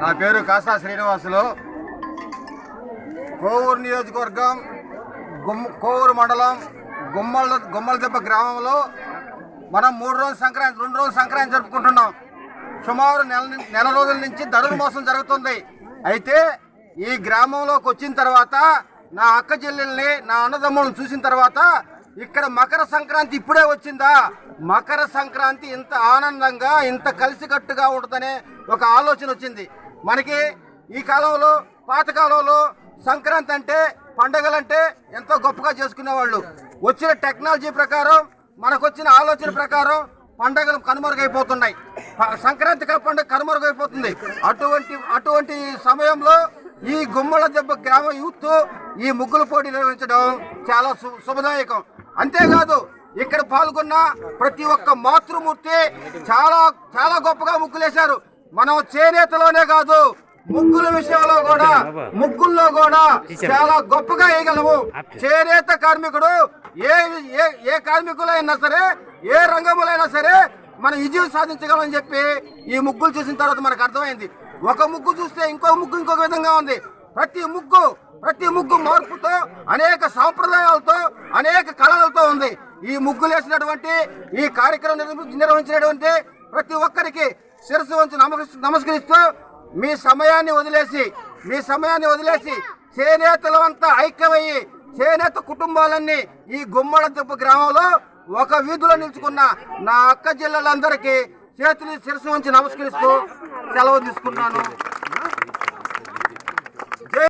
నా పేరు కాసా శ్రీనివాసులు. కోవూరు నియోజకవర్గం గుమ్ కోవూరు మండలం గుమ్మల గుమ్మలదెబ్బ గ్రామంలో మనం మూడు రోజులు సంక్రాంతి రెండు రోజులు సంక్రాంతి జరుపుకుంటున్నాం. సుమారు నెల నెల రోజుల నుంచి ధనుర్ మోసం జరుగుతుంది. అయితే ఈ గ్రామంలోకి వచ్చిన తర్వాత నా అక్క చెల్లెల్ని నా అన్నదమ్ములను చూసిన తర్వాత ఇక్కడ మకర సంక్రాంతి ఇప్పుడే వచ్చిందా? మకర సంక్రాంతి ఇంత ఆనందంగా ఇంత కలిసికట్టుగా ఉంటుందనే ఒక ఆలోచన వచ్చింది. మనకి ఈ కాలంలో పాతకాలంలో సంక్రాంతి అంటే పండగలంటే ఎంతో గొప్పగా చేసుకునేవాళ్ళు. వచ్చిన టెక్నాలజీ ప్రకారం మనకొచ్చిన ఆలోచన ప్రకారం పండగలు కనుమరుగైపోతున్నాయి. సంక్రాంతి కా- పండుగ కనుమరుగైపోతుంది. అటువంటి అటువంటి సమయంలో ఈ గుమ్మల దెబ్బ గ్రామ యూత్ ఈ ముగ్గుల పోటీ నిర్వహించడం చాలా శుభదాయకం. అంతేకాదు ఇక్కడ పాల్గొన్న ప్రతి ఒక్క మాతృమూర్తి చాలా చాలా గొప్పగా ముగ్గులేశారు. మనం చేనేతలోనే కాదు ముగ్గుల విషయంలో కూడా ముగ్గుల్లో కూడా చాలా గొప్పగా వేయగలము చేనేత కార్మికుడు ఏ ఏ ఏ కార్మికులైనా సరే ఏ రంగములైనా సరే మనం విజయం సాధించగలమని చెప్పి ఈ ముగ్గులు చూసిన తర్వాత మనకు అర్థమైంది. ఒక ముగ్గు చూస్తే ఇంకో ముగ్గు ఇంకొక విధంగా ఉంది. ప్రతి ముగ్గు ప్రతి ముగ్గు మార్పుతో అనేక సాంప్రదాయాలతో అనేక కళలతో ఉంది. ఈ ముగ్గులు వేసినటువంటి ఈ కార్యక్రమం నిర్వహించి- నిర్వహించినటువంటి ప్రతి ఒక్కరికి శిరస్సు వంచి నమస్కరిస్తూ మీ సమయాన్ని వదిలేసి మీ సమయాన్ని వదిలేసి చేనేతలు అంతా ఐక్యమయ్యి చేనేత కుటుంబాలన్నీ ఈ గుమ్మడ గ్రామంలో ఒక వీధిలో నిలుచుకున్న నా అక్క జిల్లలందరికీ చేతులు శిరస్సు వంచి నమస్కరిస్తూ సెలవు తీసుకున్నాను.